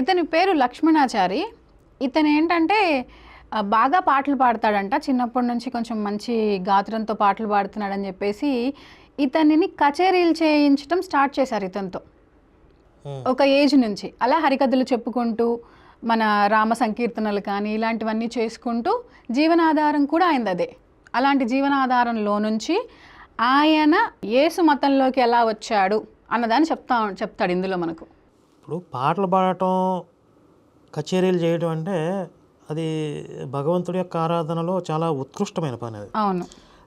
ఇతని పేరు లక్ష్మణాచారి. ఇతను ఏంటంటే బాగా పాటలు పాడతాడంట. చిన్నప్పటి నుంచి కొంచెం మంచి గాత్రంతో పాటలు పాడుతున్నాడని చెప్పేసి ఇతనిని కచేరీలు చేయించడం స్టార్ట్ చేశారు ఇతనితో. ఒక ఏజ్ నుంచి అలా హరికథలు చెప్పుకుంటూ మన రామ సంకీర్తనలు కానీ ఇలాంటివన్నీ చేసుకుంటూ జీవనాధారం కూడా ఆయనది అదే. అలాంటి జీవనాధారంలో నుంచి ఆయన యేసు మతంలోకి ఎలా వచ్చాడు అన్నదాన్ని చెప్తా చెప్తాడు ఇందులో మనకు. ఇప్పుడు పాటలు పాడటం కచేరీలు చేయడం అంటే అది భగవంతుడి యొక్క ఆరాధనలో చాలా ఉత్కృష్టమైన పని అది. అవును.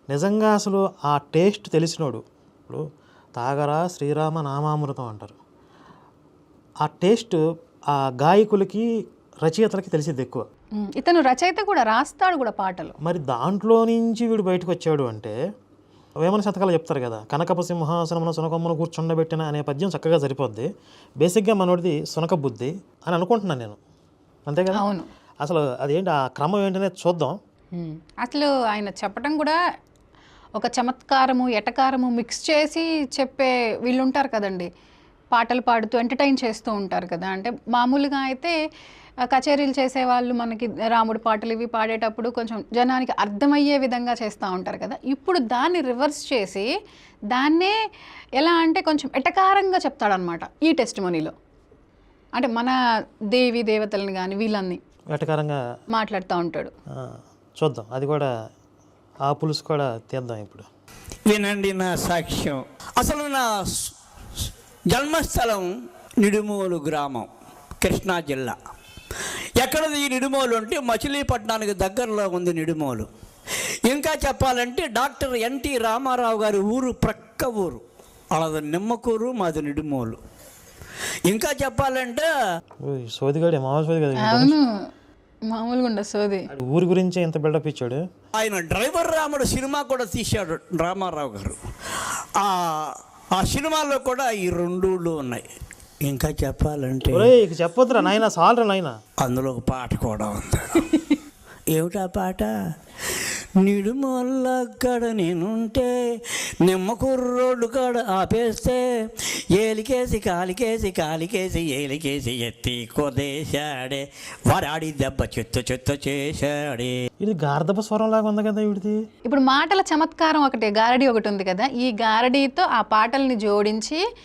నిజంగా అసలు ఆ టేస్ట్ తెలిసినోడు ఇప్పుడు తాగరా శ్రీరామ నామామృతం అంటారు. ఆ టేస్ట్ ఆ గాయకులకి రచయితలకి తెలిసింది ఎక్కువ. ఇతను రచయిత కూడా రాస్తాడు కూడా పాటలు. మరి దాంట్లో నుంచి వీడు బయటకు వచ్చాడు అంటే వేమన శతకాలు చెప్తారు కదా. కనకప సింహాసనమున సునకమ్మను కూర్చుండబెట్టిన అనే పద్యం చక్కగా సరిపోద్ది. బేసిక్గా మనోడిది సునక బుద్ధి అని అనుకుంటున్నాను నేను. అంతే కదా? అవును. అసలు అదేంటి ఆ క్రమం ఏంటనేది చూద్దాం. అసలు ఆయన చెప్పడం కూడా ఒక చమత్కారము ఎటకారము మిక్స్ చేసి చెప్పే వీళ్ళు ఉంటారు కదండి. పాటలు పాడుతూ ఎంటర్టైన్ చేస్తూ ఉంటారు కదా. అంటే మామూలుగా అయితే కచేరీలు చేసేవాళ్ళు మనకి రాముడి పాటలు ఇవి పాడేటప్పుడు కొంచెం జనానికి అర్థమయ్యే విధంగా చేస్తూ ఉంటారు కదా. ఇప్పుడు దాన్ని రివర్స్ చేసి దాన్నే ఎలా అంటే కొంచెం ఎటకారంగా చెప్తాడనమాట ఈ టెస్ట్ మనీలో అంటే మన దేవి దేవతలను కానీ వీళ్ళని వెటకారంగా మాట్లాడుతూ ఉంటాడు. ఆ, చూద్దాం. అది కూడా ఆ పులుసు కూడా తీద్దాం ఇప్పుడు. వినండి నా సాక్ష్యం. అసలు నా జన్మస్థలం నిడుమూలు గ్రామం కృష్ణా జిల్లా. ఎక్కడది ఈ నిడుమూలు అంటే మచిలీపట్నానికి దగ్గరలో ఉంది నిడుమూలు. ఇంకా చెప్పాలంటే డాక్టర్ ఎన్టీ రామారావు గారి ఊరు ప్రక్క ఊరు వాళ్ళది నిమ్మకూరు మాది నిడుమూలు. ఇంకా చెప్పాలంటే ఓయ్, సోదిగాడే మామూలు సోదిగాడు అవును మామూలుగా ఉండదు సోది. ఊరి గురించి ఎంత బిల్డప్ ఇచ్చాడు? ఆయన డ్రైవర్ రాముడు సినిమా కూడా తీశాడు రామారావు గారు. ఆ సినిమాలో కూడా ఈ రెండు ఉన్నాయి. ఇంకా చెప్పాలంటే చెప్పొద్దురా నాయన సాలరా నాయన. అందులో ఒక పాట కూడా ఉంది. ఏమిటా పాట? నిడుమొల్లక్కడ నేనుంటే నిమ్మకుర్రోడ్డు కాడ ఆపేస్తే ఏలికేసి కాలికేసి కాలికేసి ఏలికేసి ఎత్తి కొదేశాడే. వారాడి దెబ్బ చెత్త చెత్త చేశాడే. ఇది గార్ధప స్వరం లాగా ఉంది కదా వీడిది. ఇప్పుడు మాటల చమత్కారం ఒకటి గారడి ఒకటి ఉంది కదా. ఈ గారడీతో ఆ పాటల్ని జోడించి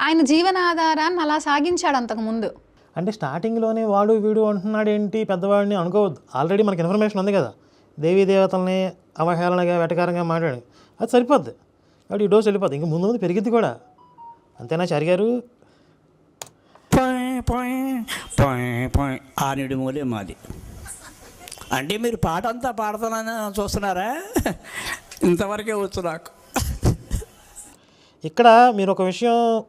ఆయన జీవనాధారాన్ని అలా సాగించాడు అంతకుముందు. అంటే స్టార్టింగ్లోనే వాడు వీడు అంటున్నాడు ఏంటి పెద్దవాడిని అనుకోవద్దు. ఆల్రెడీ మనకి ఇన్ఫర్మేషన్ ఉంది కదా. దేవతల్ని అవహేళనగా వెటకారంగా మాట్లాడి అది సరిపోద్ది. వాడు ఈ డోస్ వెళ్ళిపోద్ది. ఇంక ముందు ముందు పెరిగిద్ది కూడా. అంతేనా చరిగారు పాయ్ పాయ్ పాయ్ పాయ్. ఆ నిడుమూలే మాది. అంటే మీరు పాట అంతా పాడుతున్నానని చూస్తున్నారా? ఇంతవరకే వచ్చు నాకు. ఇక్కడ మీరు ఒక విషయం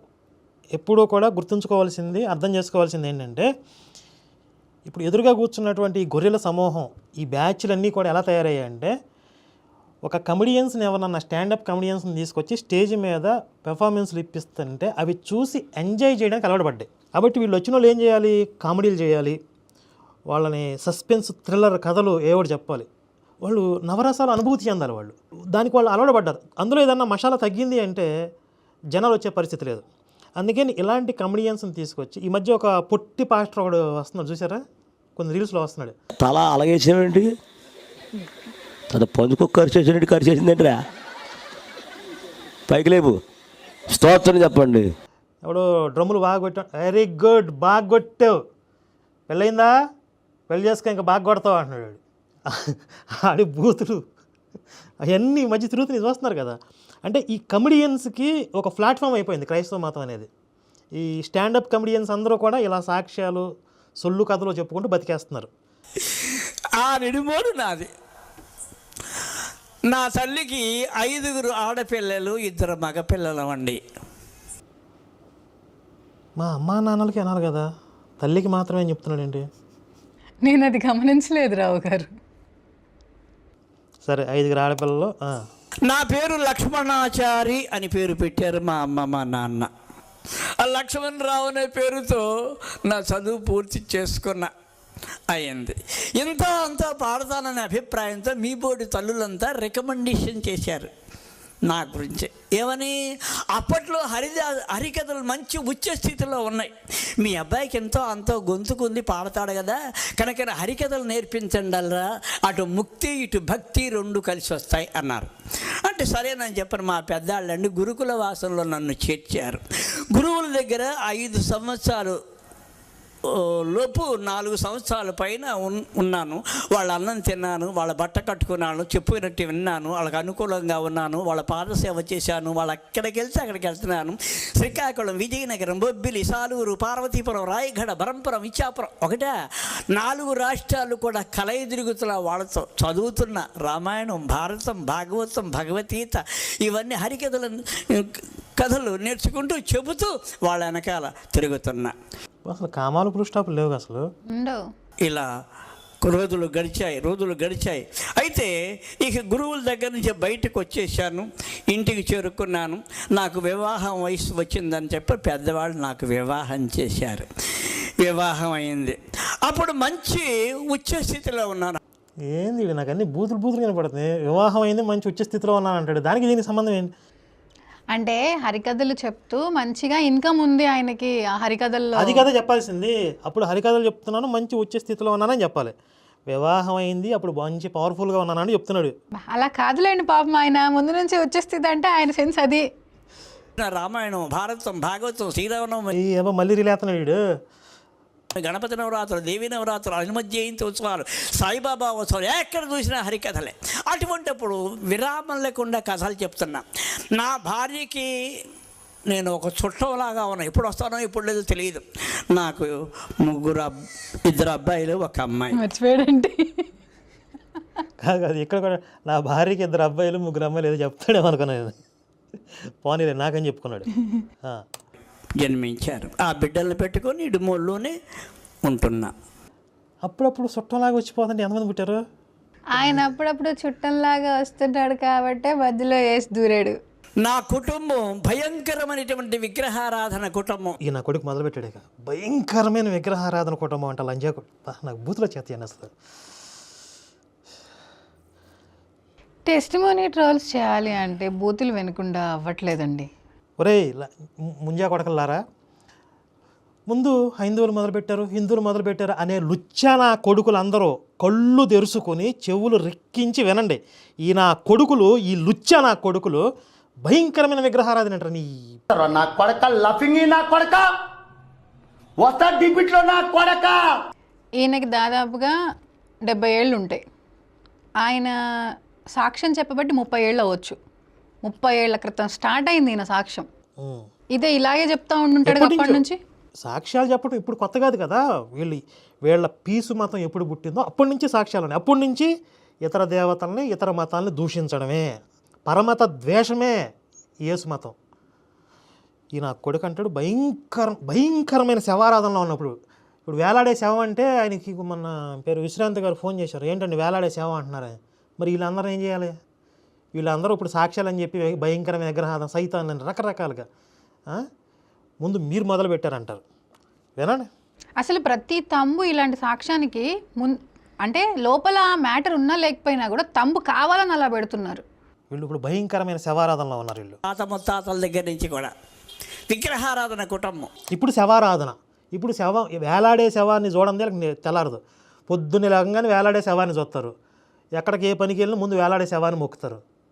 ఎప్పుడూ కూడా గుర్తుంచుకోవాల్సింది అర్థం చేసుకోవాల్సింది ఏంటంటే ఇప్పుడు ఎదురుగా కూర్చున్నటువంటి ఈ గొర్రెల సమూహం ఈ బ్యాచ్లన్నీ కూడా ఎలా తయారయ్యాయంటే ఒక కమెడియన్స్ని ఎవరన్నా స్టాండప్ కమెడియన్స్ని తీసుకొచ్చి స్టేజ్ మీద పెర్ఫార్మెన్స్లు ఇప్పిస్తుంటే అవి చూసి ఎంజాయ్ చేయడానికి అలవాటుపడ్డాయి. కాబట్టి వీళ్ళు వచ్చిన వాళ్ళు ఏం చేయాలి? కామెడీలు చేయాలి. వాళ్ళని సస్పెన్స్ థ్రిల్లర్ కథలు ఏవోటి చెప్పాలి. వాళ్ళు నవరసాలు అనుభూతి చెందాలి వాళ్ళు. దానికి వాళ్ళు అలవాటు పడ్డారు అందులో ఏదన్నా మసాలా తగ్గింది అంటే జనాలు వచ్చే పరిస్థితి లేదు. అందుకని ఇలాంటి కమెడియన్స్ని తీసుకొచ్చి ఈ మధ్య ఒక పొట్టి పాస్టర్ ఒకడు వస్తున్నాడు చూసారా కొన్ని రీల్స్లో వస్తున్నాడు. తల అలాగేసావేంటి అది పందుకు ఖర్చు చేసినట్టు ఖర్చు చేసిందంటరా? పైకి లేపు. స్తోత్రం చెప్పండి. ఎవడో డ్రమ్ములు బాగా కొట్టాడు. వెరీ గుడ్ బాగా కొట్టావు. పెళ్ళయిందా? పెళ్ళి చేసుకో ఇంకా బాగా కొడతావు అంటున్నాడు వాడు. ఆడి బూతులు. అవన్నీ ఈ మధ్య తిరుగుతున్నాయి చూస్తున్నారు కదా. అంటే ఈ కమెడియన్స్కి ఒక ప్లాట్ఫామ్ అయిపోయింది క్రైస్తవ మతం అనేది. ఈ స్టాండప్ కమెడియన్స్ అందరూ కూడా ఇలా సాక్ష్యాలు సొల్లు కథలు చెప్పుకుంటూ బతికేస్తున్నారు. ఆ నిడుమోడు నాది. నా తల్లికి ఐదుగురు ఆడపిల్లలు ఇద్దరు మగపిల్లలు అండి మా అమ్మా నాన్నలకి అన్నారు కదా. తల్లికి మాత్రమే చెప్తున్నాడేంటి? నేను అది గమనించలేదు రావు గారు సరే ఐదుగురు ఆడపిల్లలు ఆ. నా పేరు లక్ష్మణాచారి అని పేరు పెట్టారు మా అమ్మ మా నాన్న. ఆ లక్ష్మణరావు అనే పేరుతో నా చదువు పూర్తి చేసుకున్న అయింది. ఇంత అంతా పాడతాననే అభిప్రాయంతో మీ బోర్డు తల్లులంతా రికమెండేషన్ చేశారు. నా గురించి. ఏమని? అప్పట్లో హరిదా హరికథలు మంచి ఉచ్చ స్థితిలో ఉన్నాయి. మీ అబ్బాయికి ఎంతో అంతో గొంతుకుంది పాడతాడు కదా. కనుక హరికథలు నేర్పించండల్రా? అటు ముక్తి ఇటు భక్తి రెండు కలిసి వస్తాయి అన్నారు. అంటే సరేనని చెప్పని. మా పెద్దాళ్ళండి గురుకుల వాసంలో నన్ను చేర్చారు. గురువుల దగ్గర ఐదు సంవత్సరాలు లోపు నాలుగు సంవత్సరాల పైన ఉన్- ఉన్నాను. వాళ్ళ అన్నం తిన్నాను వాళ్ళ బట్ట కట్టుకున్నాను చెప్పినట్టు విన్నాను వాళ్ళకి అనుకూలంగా ఉన్నాను వాళ్ళ పాదసేవ చేశాను వాళ్ళు ఎక్కడికి వెళ్తే అక్కడికి వెళ్తున్నాను. శ్రీకాకుళం విజయనగరం బొబ్బిలి సాలూరు పార్వతీపురం రాయగఢ బరంపురం ఇచ్చాపురం ఒకటే నాలుగు రాష్ట్రాలు కూడా కలయి తిరుగుతున్న వాళ్ళతో చదువుతున్న రామాయణం భారతం భాగవతం భగవద్గీత ఇవన్నీ హరికథలు కథలు నేర్చుకుంటూ చెబుతూ వాళ్ళ వెనకాల తిరుగుతున్నా. అసలు కామాలు పురుష లేవు అసలు? ఉండవు. ఇలా రోజులు గడిచాయి రోజులు గడిచాయి. అయితే ఇక గురువుల దగ్గర నుంచి బయటకు వచ్చేసాను ఇంటికి చేరుకున్నాను. నాకు వివాహం వయసు వచ్చిందని చెప్పి పెద్దవాళ్ళు నాకు వివాహం చేశారు. వివాహం అయింది. అప్పుడు మంచి ఉచ్చ స్థితిలో ఉన్నాను. ఏంది నాకు అన్ని బూతులు బూతులు కనపడుతుంది వివాహం అయింది మంచి ఉచ్చ స్థితిలో ఉన్నాను అంటాడు. దానికి దీనికి సంబంధం ఏంటి? అంటే హరికథలు చెప్తూ మంచిగా ఇన్కమ్ ఉంది ఆయనకి ఆ హరికథల్లో. అది కదా చెప్పాల్సింది. అప్పుడు హరికథలు చెప్తున్నాను మంచి ఉచ్చ స్థితిలో ఉన్నానని చెప్పాలి. వివాహం అయింది అప్పుడు మంచి పవర్ఫుల్గా ఉన్నానని చెప్తున్నాడు. అలా కాదులేండి పాపం ఆయన. ముందు నుంచి వచ్చేస్తుంది అంటే ఆయన సెన్స్ అది. రామాయణం భారతం భాగవతం శ్రీరామనవమి. ఈ ఏమో మళ్ళీ రిలేస్తున్నాడు వీడు. గణపతి నవరాత్రులు దేవి నవరాత్రులు హనుమత్ జయంతి ఉత్సవాలు సాయిబాబా ఉత్సవాలు ఎక్కడ చూసినా హరికథలే. అటువంటిప్పుడు విరామం లేకుండా కథలు చెప్తున్నా. నా భార్యకి నేను ఒక చుట్టంలాగా ఉన్నా. ఎప్పుడు వస్తానో ఇప్పుడు లేదో తెలియదు. నాకు ముగ్గురు అబ్ ఇద్దరు అబ్బాయిలు ఒక అమ్మాయి. మర్చిపోయాడండి. కాదు కాదు ఇక్కడ కూడా నా భార్యకి ఇద్దరు అబ్బాయిలు ముగ్గురు అమ్మాయిలు ఏదో చెప్తాడేమో అనుకున్నాను పోనీలే నాకని చెప్పుకున్నాడు. ఆ. జన్మించారు. ఆ బిడ్డలను పెట్టుకొని ఇడుమోళ్ళలోనే ఉంటున్నా. అప్పుడప్పుడు చుట్టంలాగా వచ్చిపోతుంటే ఎంతమంది పుట్టారు? ఆయన అప్పుడప్పుడు చుట్టంలాగా వస్తుంటాడు కాబట్టే మధ్యలో వేసి దూరాడు. నా కుటుంబం భయంకరమైనటువంటి విగ్రహారాధన కుటుంబం. ఈ నా కొడుకు మొదలు పెట్టాడు ఇక భయంకరమైన విగ్రహారాధన కుటుంబం అంట లంజా నాకు బూతులో చేతి అసలు? టెస్టిమోనీ ట్రోల్స్ చేయాలి అంటే బూతులు వినకుండా అవ్వట్లేదండి. ము- ముంజా కొడకల్లారా? ముందు హైందువులు మొదలుపెట్టారు హిందువులు మొదలుపెట్టారు అనే లుచ్చాన కొడుకులందరూ కళ్ళు తెరుచుకొని చెవులు రెక్కించి వినండి. ఈ నా కొడుకులు ఈ లుచ్చా నా కొడుకులు భయంకరమైన విగ్రహారాధన అంటారు. నీ నా కొడక లఫింగి నా కొడక? వస్తా డిబిట్లో నా కొడక? ఈయనకి దాదాపుగా డెబ్బై ఏళ్ళు ఉంటాయి. ఆయన సాక్ష్యం చెప్పబట్టి ముప్పై ఏళ్ళు అవ్వచ్చు. ముప్పై ఏళ్ళ క్రితం స్టార్ట్ అయింది ఈయన సాక్ష్యం. ఇదే ఇలాగే చెప్తా ఎప్పటి అప్పటి నుంచో? సాక్ష్యాలు చెప్పడం ఇప్పుడు కొత్త కాదు కదా. వీళ్ళు వీళ్ళ పీసు మతం ఎప్పుడు పుట్టిందో అప్పటి నుంచి సాక్ష్యాలు అప్పటి నుంచి ఇతర దేవతల్ని ఇతర మతాలని దూషించడమే. పరమత ద్వేషమే యేసు మతం. ఈ నా కొడుకు అంటాడు భయంకరం భయంకరమైన శవారాధనలో ఉన్నప్పుడు. ఇప్పుడు వేలాడే శవం అంటే ఆయనకి మొన్న పేరు విశ్రాంతి గారు ఫోన్ చేశారు. ఏంటండి వేలాడే శవం అంటున్నారు మరి వీళ్ళందరూ ఏం చేయాలి? వీళ్ళందరూ ఇప్పుడు సాక్ష్యాలు అని చెప్పి భయంకరమైన విగ్రహాధన సైతాన్ని అని రకరకాలుగా ఆ? ముందు మీరు మొదలు పెట్టారంటారు వినండి. అసలు ప్రతి తంబు ఇలాంటి సాక్ష్యానికి మున్ అంటే లోపల మ్యాటర్ ఉన్నా లేకపోయినా కూడా తంబు కావాలని అలా పెడుతున్నారు. వీళ్ళు ఇప్పుడు భయంకరమైన శవారాధనలో ఉన్నారు వీళ్ళు. తాత ముత్తాతల దగ్గర నుంచి కూడా. విగ్రహారాధన కుటుంబం. ఇప్పుడు శవారాధన. ఇప్పుడు శవం వేలాడే శవాన్ని చూడండి తెల్లారదు. పొద్దున్న లేకంగానే వేలాడే శవాన్ని చూస్తారు. ఎక్కడికి ఏ పనికి వెళ్ళినా ముందు వేలాడే శవాన్ని మొక్కుతారు.